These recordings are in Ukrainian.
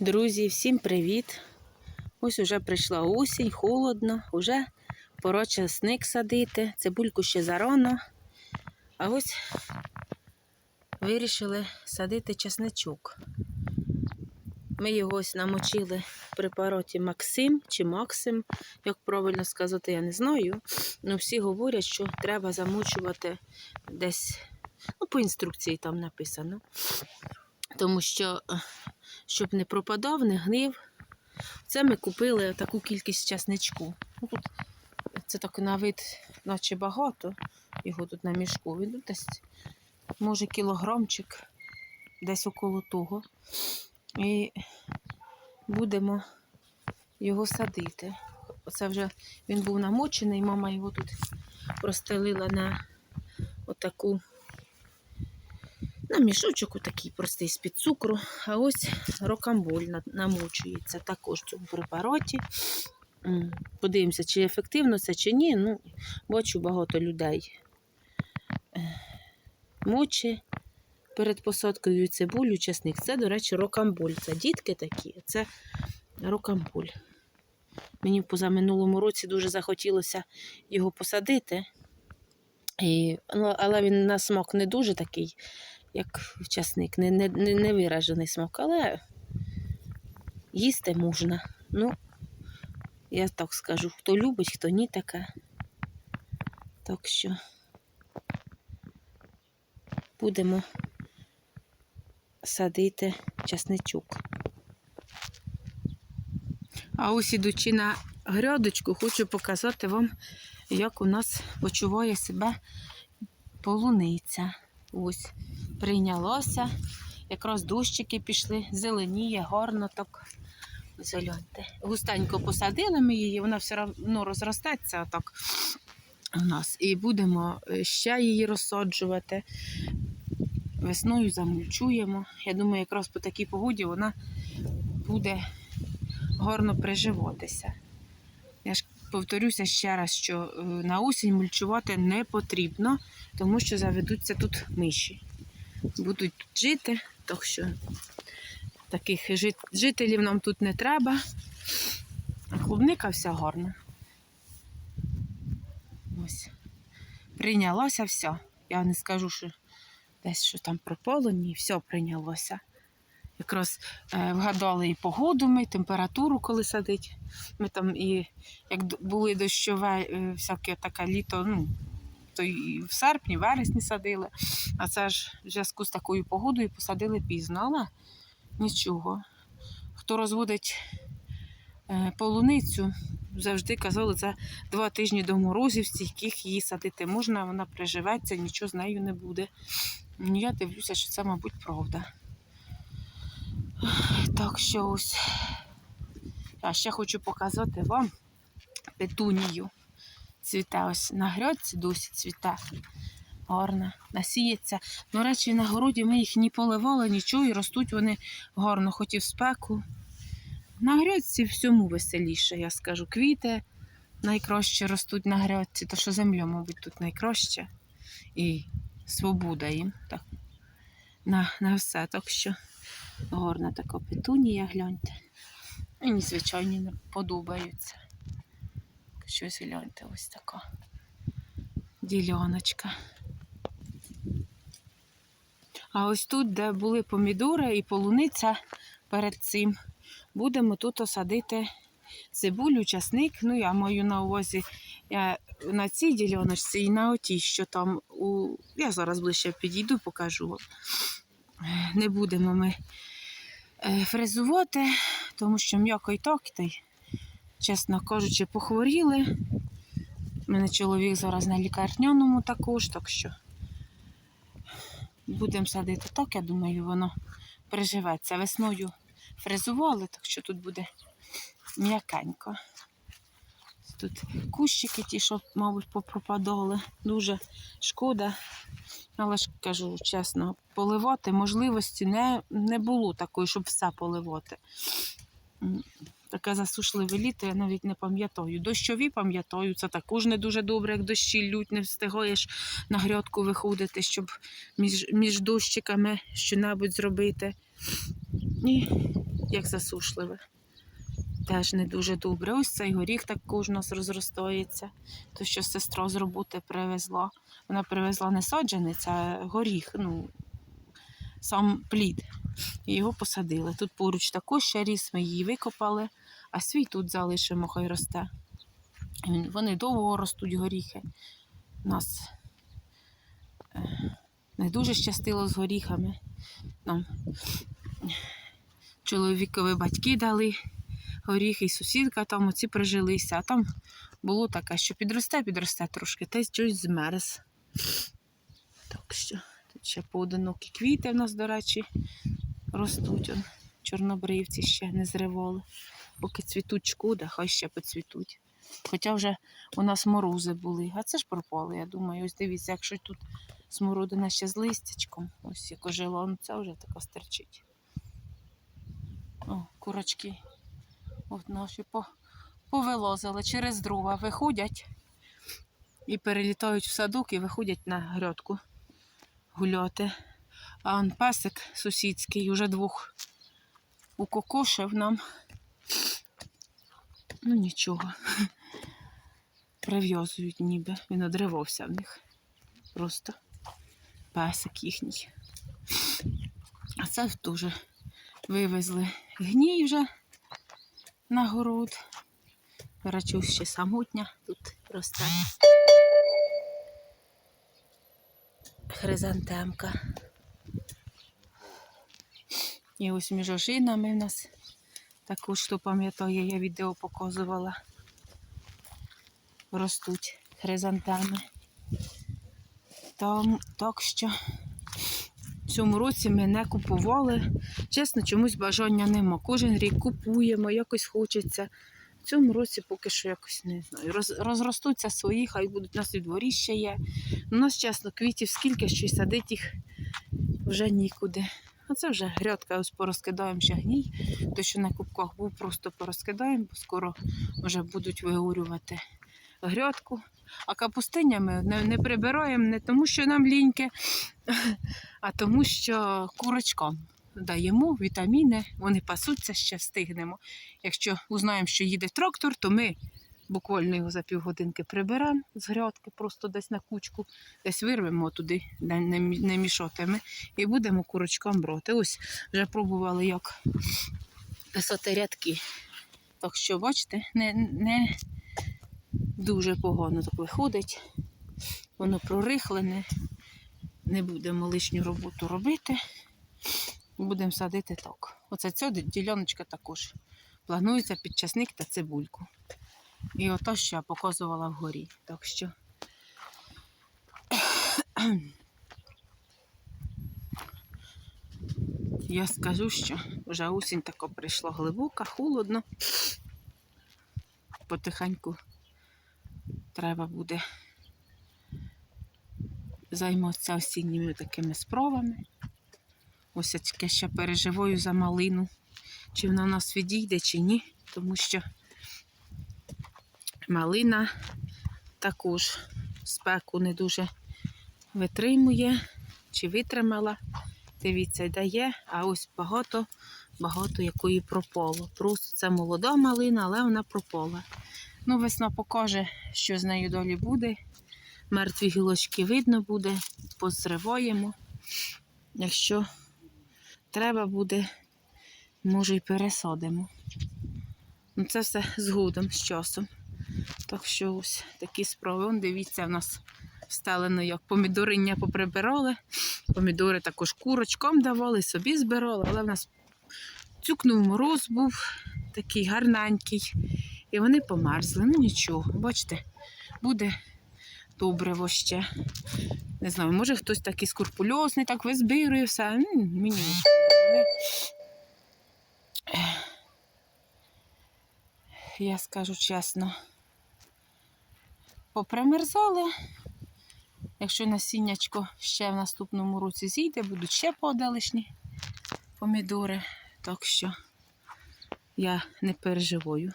Друзі, всім привіт! Ось уже прийшла осінь, холодно, уже пора часник садити, цибульку ще зарано. А ось вирішили садити часничок. Ми його ось намочили в препараті Максим чи Максим, як правильно сказати, я не знаю. Ну, всі говорять, що треба замочувати десь, ну, по інструкції там написано. Тому що е, щоб не пропадав, не гнив. Це ми купили таку кількість часничку. Ну, тут це так на вид, наче багато. Його тут на мішку. Він десь, може, кілограмчик, десь около того. І будемо його садити. Оце вже він був намочений, мама його тут простелила на отаку на мішочок такий простий з-під цукру. А ось рокамболь намочується також в цьому препараті. Подивимося, чи ефективно це, чи ні. Ну, бачу багато людей. е, Мочі перед посадкою цибулю, чесник. Це, до речі, рокамболь. Це дітки такі, це рокамболь. Мені позаминулому році дуже захотілося його посадити. І, ну, але він на смак не дуже такий як часник, не, не, не, виражений смак, але їсти можна. Ну, я так скажу, хто любить, хто ні таке. Так що будемо садити часничок. А ось ідучи на грядочку, хочу показати вам, як у нас почуває себе полуниця. Ось прийнялося. Якраз дощики пішли, зеленіє, гарно так. Зеляньте. Густенько посадили ми її, вона все одно розростеться так у нас. І будемо е, ще її розсаджувати. Весною замульчуємо. Я думаю, якраз по такій погоді вона буде гарно приживатися. Я ж повторюся ще раз, що е, на осінь мульчувати не потрібно, тому що заведуться тут миші. Будуть тут жити, так що таких жит- жителів нам тут не треба. Клубника вся гарна. Ось. Прийнялося все. Я не скажу, що десь що там пропало, ні, все прийнялося. Якраз е, вгадали і погоду ми, температуру, коли садить. Ми там і як були дощове, е, всяке таке літо, ну, то і в серпні, вересні садили. А це ж в зв'язку з такою погодою посадили пізно, але нічого. Хто розводить е, полуницю, завжди казали, це два тижні до морозів, стійких її садити можна, вона приживеться, нічого з нею не буде. Ну, Я дивлюся, що це, мабуть, правда. Так що ось. А ще хочу показати вам петунію. Цвіте ось на грядці досі цвіте. Гарно, насіється. До речі, на городі ми їх ні поливали, нічого, і ростуть вони гарно, хоч і в спеку. На грядці всьому веселіше, я скажу. Квіти найкраще ростуть на грядці, то що земля, мабуть, тут найкраще. І свобода їм. Так. На, на все. Так що гарна така петунія, гляньте. Мені, звичайно, подобаються. Щось гляньте, ось така діляночка. А ось тут, де були помідори і полуниця перед цим, будемо тут осадити цибулю, часник. Ну, я маю на увазі я на цій діляночці і на отій, що там у. Я зараз ближче підійду, покажу. Е, Не будемо ми е, фрезувати, тому що м'яко і так, та й, чесно кажучи, похворіли. У мене чоловік зараз на лікарняному також, так що будемо садити так, я думаю, воно приживеться. Весною фрезували, так що тут буде м'якенько. Тут кущики ті, що, мабуть, попропадали. Дуже шкода. Але ж кажу чесно, поливати можливості не, не було такої, щоб все поливати. Таке засушливе літо, я навіть не пам'ятаю. Дощові пам'ятаю, це також не дуже добре, як дощі лють, не встигаєш на грядку виходити, щоб між, між дощиками щось зробити. І як засушливе. Теж не дуже добре. Ось цей горіх також у нас розростається. То, що сестра з роботи привезла. Вона привезла не саджанець, а горіх, ну, сам плід. Його посадили. Тут поруч також ще ріс, ми її викопали, а свій тут залишимо, хай росте. Вони довго ростуть горіхи. Нас е, не дуже щастило з горіхами. Нам чоловікові батьки дали горіхи, і сусідка там оці прижилися. А там було таке, що підросте, підросте трошки, та й щось змерз. Так що тут ще поодинокі квіти в нас, до речі, ростуть. Чорнобривці ще не зривали. Поки цвітуть шкода, хай ще поцвітуть. Хоча вже у нас морози були, а це ж пропали, я думаю. Ось дивіться, якщо тут смородина ще з листячком, ось як ожила, ну це вже така стерчить. О, курочки. От наші повилозили через дрова, виходять і перелітають в садок і виходять на грядку гуляти. А он песик сусідський уже двох укокошив нам. Ну нічого. Прив'язують ніби. Він одривався в них. Просто песик їхній. А це теж вивезли гній вже на город. До ще самотня тут росте. Хризантемка. І ось між ожинами в нас також, хто пам'ятає, я відео показувала. Ростуть хризантеми. Там, так що в цьому році ми не купували. Чесно, чомусь бажання нема. Кожен рік купуємо, якось хочеться. В цьому році поки що якось не знаю. Роз, розростуться свої, хай будуть у нас і дворі ще є. У нас, чесно, квітів скільки, що й садити їх вже нікуди. А це вже грядка, ось порозкидаємо ще гній. Той, що на кубках був, просто порозкидаємо, бо скоро вже будуть вигорювати грядку. А капустиня ми не, не прибираємо не тому, що нам ліньки, а тому, що курочкам даємо вітаміни, вони пасуться, ще встигнемо. Якщо узнаємо, що їде трактор, то ми буквально його за півгодинки приберемо з грядки, просто десь на кучку, десь вирвемо туди, не, не і будемо курочкам брати. Ось вже пробували, як писати рядки. Так що, бачите, не, не дуже погано так виходить. Воно прорихлене. Не будемо лишню роботу робити. Будемо садити так. Оце ця ді- діляночка також. Планується під часник та цибульку. І ото, я показувала вгорі. Так що. Я скажу, що вже осінь така прийшла глибока, холодно. Потихеньку треба буде займатися осінніми такими справами. Ось я ще переживаю за малину, чи вона в нас відійде, чи ні, тому що малина також спеку не дуже витримує, чи витримала. Дивіться, дає, а ось багато, багато якої пропало. Просто це молода малина, але вона пропала. Ну, весна покаже, що з нею далі буде. Мертві гілочки видно буде, позриваємо. Якщо треба буде, може й пересадимо. Ну, це все згодом з часом. Так що ось такі справи. Вон, дивіться, в нас встелено, як помідориння поприбирали. Помідори також курочкам давали, собі збирали, але в нас цюкнув мороз був такий гарненький. І вони померзли. Ну нічого, бачите, буде добре ще. Не знаю, може хтось такий скурпульозний, так визбирує все. Мені. Я скажу чесно, попримерзали. Якщо насіннячко ще в наступному році зійде, будуть ще подалишні помідори. Так що я не переживаю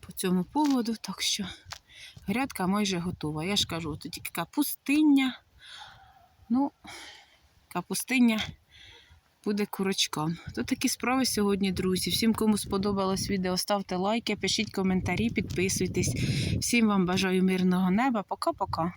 по цьому поводу, так що грядка майже готова. Я ж кажу, тут тільки капустиння. Ну, капустиння буде курочкам. То такі справи сьогодні, друзі. Всім, кому сподобалось відео, ставте лайки, пишіть коментарі, підписуйтесь. Всім вам бажаю мирного неба. Пока-пока.